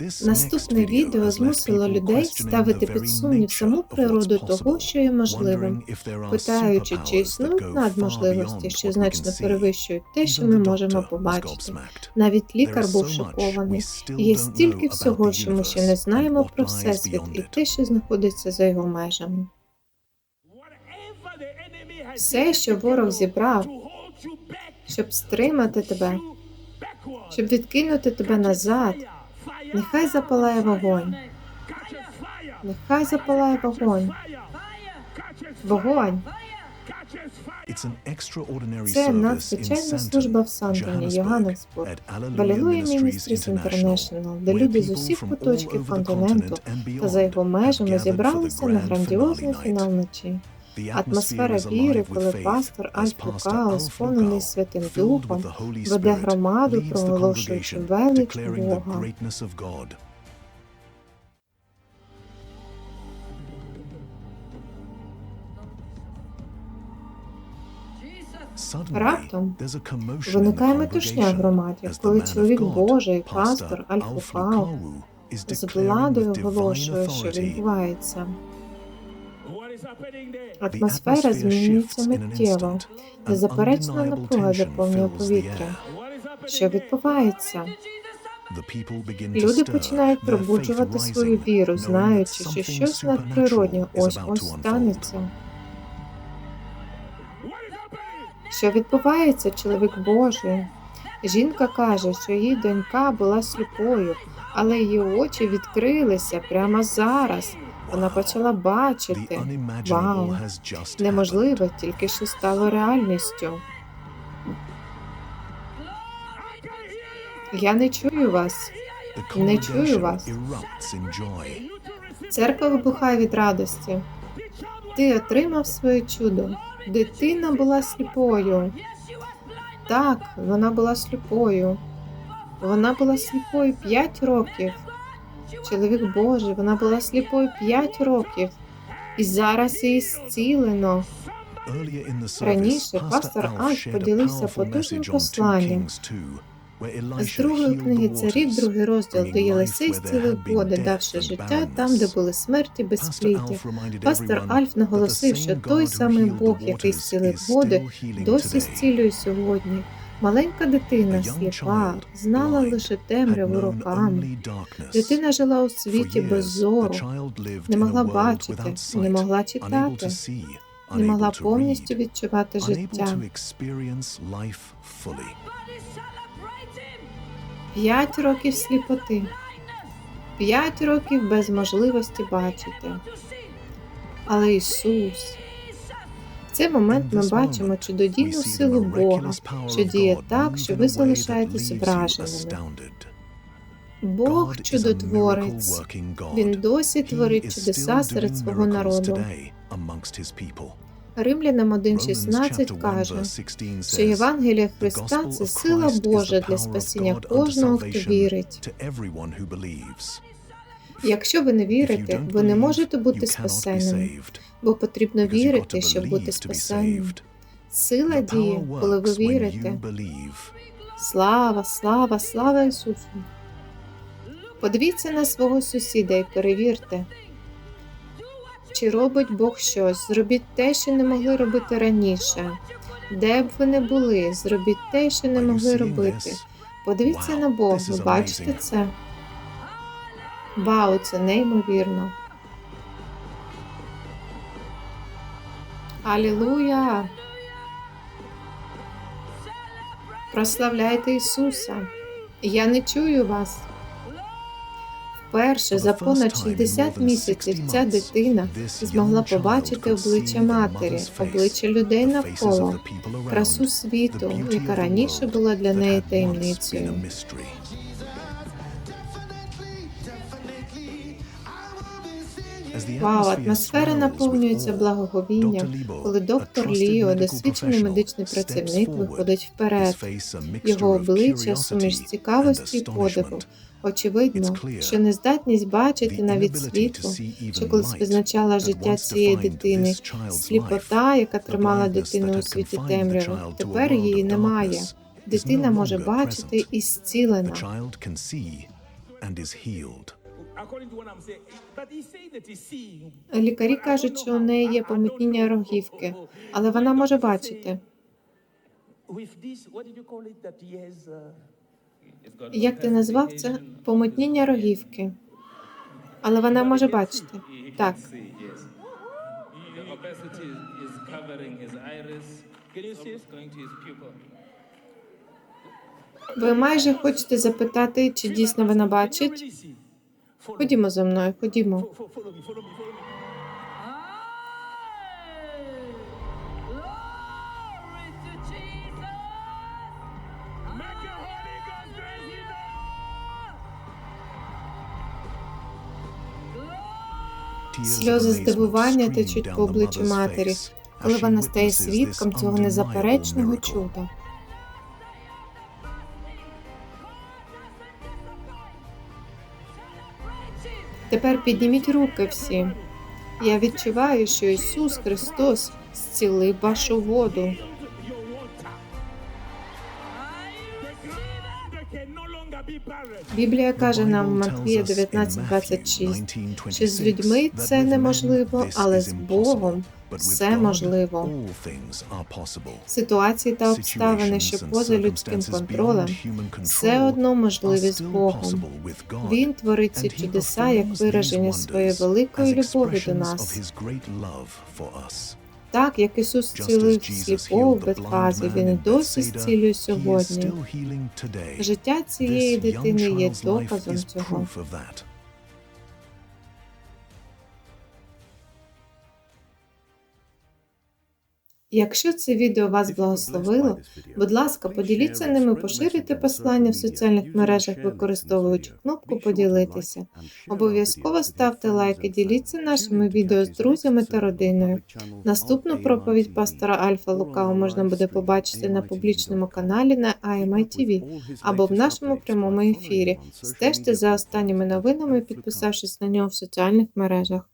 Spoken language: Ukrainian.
Наступне відео змусило людей ставити під сумнів саму природу того, що є можливим, питаючи, чи існують надможливості, що значно перевищують те, що ми можемо побачити. Навіть лікар був шокований. Є стільки всього, що ми ще не знаємо про всесвіт і те, що знаходиться за його межами. Все, що ворог зібрав, Щоб стримати тебе, щоб відкинути тебе назад, нехай запалає вогонь, нехай запалає вогонь, вогонь. Це надзвичайна служба в Сандоні, Йоганнесбург, Валілуя Міністріс Інтернешнл, де люди з усіх куточків континенту та за його межами зібралися на грандіозний фінал ночі. Атмосфера віри, коли пастор Альф Лукао, сповнений Святим Духом, веде громаду, проголошуючи велич Бога. Раптом Виникає метушня в громаді, коли чоловік Божий, пастор Альф Лукао, з владою оголошує, що відбувається. Атмосфера змінюється миттєво. Незаперечна напруга заповнює повітря. Що відбувається? Люди починають пробуджувати свою віру, знаючи, що щось надприроднє ось ось станеться. Що відбувається, чоловік Божий? Жінка каже, що її донька була сліпою, але її очі відкрилися прямо зараз. Вона почала бачити. Вау! Неможливе тільки що стало реальністю. Я не чую вас. Не чую вас. Церква вибухає від радості. Ти отримав своє чудо. Дитина була сліпою. Так, вона була сліпою. Вона була сліпою 5 років. Чоловік Божий, вона була сліпою 5 років. І зараз її зцілено. Раніше пастор Альф поділився потужним посланням З другої книги царів, другий розділ, де Єлисей зцілив води, давши життя там, де були смерті безпліття. Пастор Альф наголосив, що той самий Бог, який зцілив води, досі зцілює сьогодні. Маленька дитина, сліпа, знала лише темряву роками. Дитина жила у світі без зору, не могла бачити, не могла читати, не могла повністю відчувати життя. П'ять років сліпоти, п'ять років без можливості бачити. Але Ісус, в цей момент ми бачимо чудодійну силу Бога, що діє так, що ви залишаєтесь враженими. Бог чудотворець. Він досі творить чудеса серед свого народу. Римлянам 1.16 каже, що Євангелія Христа це сила Божа для спасіння кожного, хто вірить. Якщо ви не вірите, ви не можете бути спасенним, бо потрібно вірити, щоб бути спасенним. Сила діє, коли ви вірите. Слава, слава, слава Ісусу! Подивіться на свого сусіда і перевірте, чи робить Бог щось. Зробіть те, що не могли робити раніше. Де б ви не були, зробіть те, що не могли робити. Подивіться на Бога, бачите це? Вау, це неймовірно. Алілуя! Прославляйте Ісуса! Я не чую вас. Вперше за понад 60 місяців ця дитина змогла побачити обличчя матері, обличчя людей навколо, красу світу, яка раніше була для неї таємницею. Вау, атмосфера наповнюється благоговінням, коли доктор Ліо, досвідчений медичний працівник, виходить вперед. Його обличчя суміш цікавості і подиву. Очевидно, що нездатність бачити навіть світло, що колись визначала життя цієї дитини, сліпота, яка тримала дитину у світі темряви, тепер її немає. Дитина може бачити і зцілена. Лікарі кажуть, що у неї є помутніння рогівки, але вона може бачити. Як ти назвав це? Помутніння рогівки. Але вона може бачити. Так. Ви майже хочете запитати, чи дійсно вона бачить? Ходімо за мною, ходімо. Сльози здивування течуть по обличчю матері, коли вона стає свідком цього незаперечного чуда. Тепер підніміть руки всі. Я відчуваю, що Ісус Христос зцілив вашу воду. Біблія каже нам Матвія 19.26, що з людьми це неможливо, але з Богом все можливо. Ситуації та обставини, що поза людським контролем, все одно можливі з Богом. Він творить ці чудеса як вираження своєї великої любові до нас. Так, як Ісус цілив сліпого в Бетфазі, Він і досі зцілює сьогодні. Життя цієї дитини є доказом цього. Якщо це відео вас благословило, будь ласка, поділіться ними, поширюйте посилання в соціальних мережах, використовуючи кнопку Поділитися. Обов'язково ставте лайки, діліться нашими відео з друзями та родиною. Наступну проповідь пастора Альфа Лукао можна буде побачити на публічному каналі на IMI або в нашому прямому ефірі. Стежте за останніми новинами, підписавшись на нього в соціальних мережах.